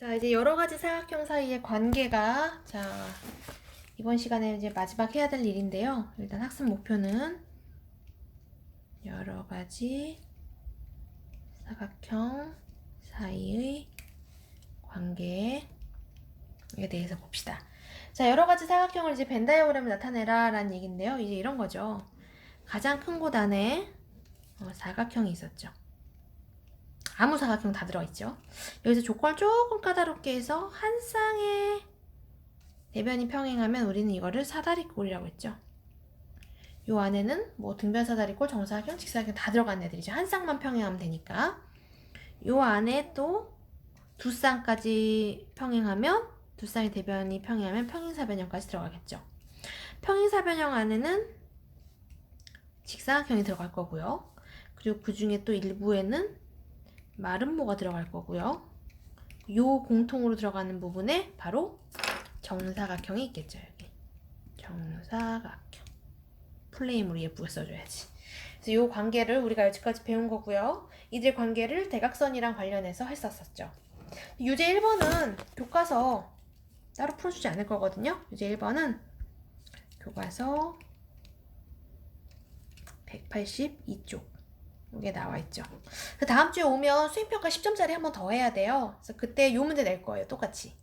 자, 이제 여러 가지 사각형 사이의 관계가 자, 이번 시간에 이제 마지막 해야 될 일인데요. 일단 학습 목표는 여러 가지 사각형 사이의 관계에 대해서 봅시다. 자, 여러 가지 사각형을 이제 벤 다이어그램을 나타내라 라는 얘기인데요. 이제 이런 거죠. 가장 큰 곳 안에 어, 사각형이 있었죠. 아무 사각형 다 들어있죠. 여기서 조건을 조금 까다롭게 해서 한 쌍의 대변이 평행하면 우리는 이거를 사다리꼴이라고 했죠. 요 안에는 뭐 등변 사다리꼴, 정사각형, 직사각형 다 들어간 애들이죠. 한 쌍만 평행하면 되니까. 요 안에 또 두 쌍까지 평행하면 두 쌍의 대변이 평행하면 평행사변형까지 들어가겠죠. 평행사변형 안에는 직사각형이 들어갈 거고요. 그리고 그 중에 또 일부에는 마름모가 들어갈 거고요. 요 공통으로 들어가는 부분에 바로 정사각형이 있겠죠. 여기 정사각형 플레임으로 예쁘게 써줘야지. 그래서 요 관계를 우리가 여기까지 배운 거고요. 이들 관계를 대각선이랑 관련해서 했었었죠. 유제 1번은 교과서 따로 풀어주지 않을 거거든요. 유제 1번은 교과서 182쪽 이게 나와 있죠. 그 다음 주에 오면 수행평가 10점짜리 한 번 더 해야 돼요. 그래서 그때 요 문제 낼 거예요. 똑같이.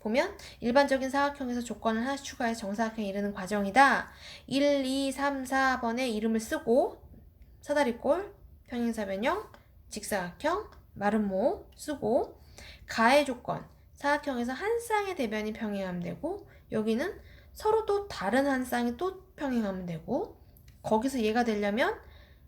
보면 일반적인 사각형에서 조건을 하나씩 추가해서 정사각형에 이르는 과정이다. 1, 2, 3, 4번의 이름을 쓰고 사다리꼴, 평행사변형, 직사각형, 마름모 쓰고 가해 조건, 사각형에서 한 쌍의 대변이 평행하면 되고 여기는 서로 또 다른 한 쌍이 또 평행하면 되고 거기서 얘가 되려면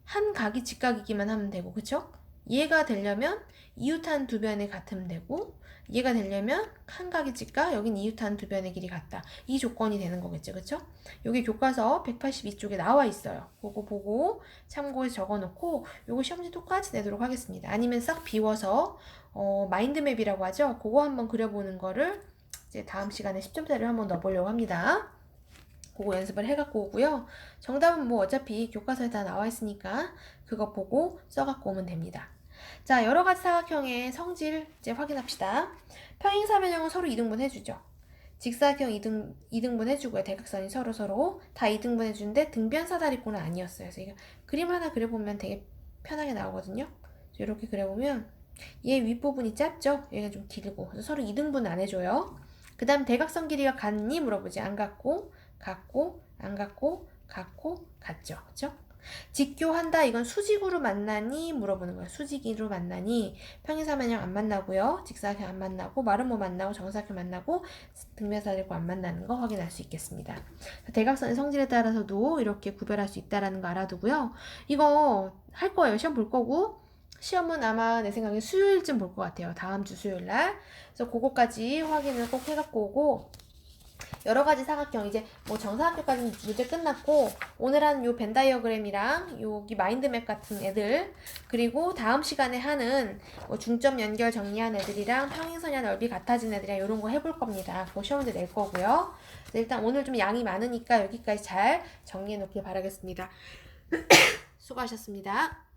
한 각이 직각이기만 하면 되고 그쵸? 얘가 되려면 이웃한 두 변이 같으면 되고 얘가 되려면 한 각이 직각 여긴 이웃한 두 변의 길이 같다. 이 조건이 되는 거겠죠 그쵸? 여기 교과서 182쪽에 나와 있어요. 그거 보고 참고해서 적어놓고 요거 시험지 똑같이 내도록 하겠습니다. 아니면 싹 비워서 어, 마인드맵이라고 하죠? 그거 한번 그려보는 거를 이제 다음 시간에 10점짜리를 한번 넣어보려고 합니다 그거 연습을 해갖고 오고요. 정답은 뭐 어차피 교과서에 다 나와 있으니까 그거 보고 써갖고 오면 됩니다. 자, 여러 가지 사각형의 성질 이제 확인합시다. 평행사변형은 서로 이등분 해주죠. 직사각형 이등, 이등분 해주고요. 대각선이 서로 서로 다 이등분 해주는데 등변 사다리꼴은 아니었어요. 그래서 이거 그림 하나 그려보면 되게 편하게 나오거든요. 이렇게 그려보면 얘 윗부분이 짧죠? 얘가 좀 길고 서로 이등분 안 해줘요. 그 다음 대각선 길이가 같니? 물어보지. 안 같고 같고 안 같고 같고 같죠. 그쵸? 직교한다 이건 수직으로 만나니 물어보는 거예요. 수직으로 만나니 평행사면형 안 만나고요. 직사각형 안 만나고 마름모 만나고 정사각형 만나고 등변사들과 안 만나는 거 확인할 수 있겠습니다. 대각선의 성질에 따라서도 이렇게 구별할 수 있다라는 거 알아두고요. 이거 할 거예요. 시험 볼 거고 시험은 아마 내 생각에 수요일쯤 볼 것 같아요. 다음 주 수요일 날. 그래서 그거까지 확인을 꼭 해갖고 오고 여러 가지 사각형 이제 뭐 정사각형까지는 문제 끝났고 오늘 한 요 벤 다이어그램이랑 여기 마인드맵 같은 애들 그리고 다음 시간에 하는 뭐 중점 연결 정리한 애들이랑 평행선이랑 넓이 같아진 애들이랑 이런 거 해볼 겁니다. 그거 시험 문제 낼 거고요. 일단 오늘 좀 양이 많으니까 여기까지 잘 정리해 놓길 바라겠습니다. 수고하셨습니다.